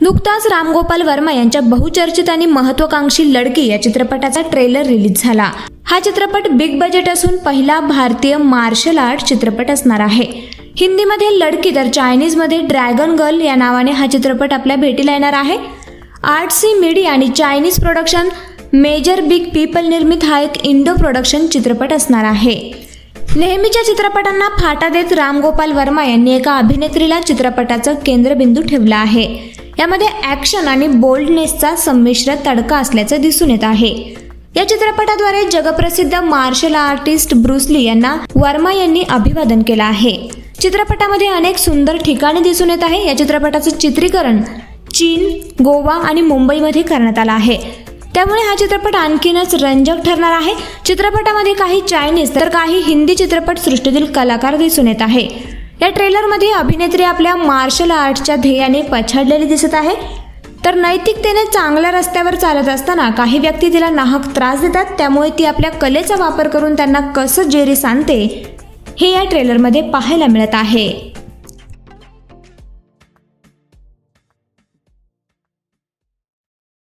नुकताच रामगोपाल वर्मा यांच्या बहुचर्चित आणि महत्वाकांक्षी लडकी या चित्रपटाचा ट्रेलर रिलीज झाला. हा चित्रपट बिग बजेट असून पहिला भारतीय मार्शल आर्ट चित्रपट असणार आहे. हिंदीमध्ये लडकी तर चायनीजमध्ये ड्रॅगन गर्ल या नावाने हा चित्रपट आपल्या भेटीला येणार आहे. आर्टसी मीडिया आणि Chinese production major big people निर्मित हा एक इंडो प्रोडक्शन चित्रपट असणार आहे. नेहमीच्या चित्रपटांना फाटा देत रामगोपाल वर्मा यांनी एका अभिनेत्रीला चित्रपटाचं केंद्रबिंदू ठेवला आहे. यामध्ये ॲक्शन आणि बोल्डनेसचा संमिश्र तडका असल्याचं दिसून येत आहे. या चित्रपटाद्वारे जगप्रसिद्ध मार्शल आर्टिस्ट ब्रुसली यांना वर्मा यांनी अभिवादन केलं आहे. चित्रपटामध्ये अनेक सुंदर ठिकाणे दिसून येत आहे. या चित्रपटाचं चित्रीकरण चीन गोवा आणि मुंबईमध्ये करण्यात आलं आहे. त्यामुळे हा चित्रपट आणखीनच रंजक ठरणार आहे. चित्रपटामध्ये काही चायनीज तर काही हिंदी चित्रपट सृष्टीतील कलाकार दिसून येत आहे. या ट्रेलरमध्ये अभिनेत्री आपल्या मार्शल आर्टच्या ध्येयाने पछाडलेली दिसत आहे. तर नैतिकतेने चांगल्या रस्त्यावर चालत असताना काही व्यक्ती तिला नाहक त्रास देतात. त्यामुळे ती आपल्या कलेचा वापर करून त्यांना कसं जेरी सांगते हे या ट्रेलरमध्ये पाहायला मिळत आहे.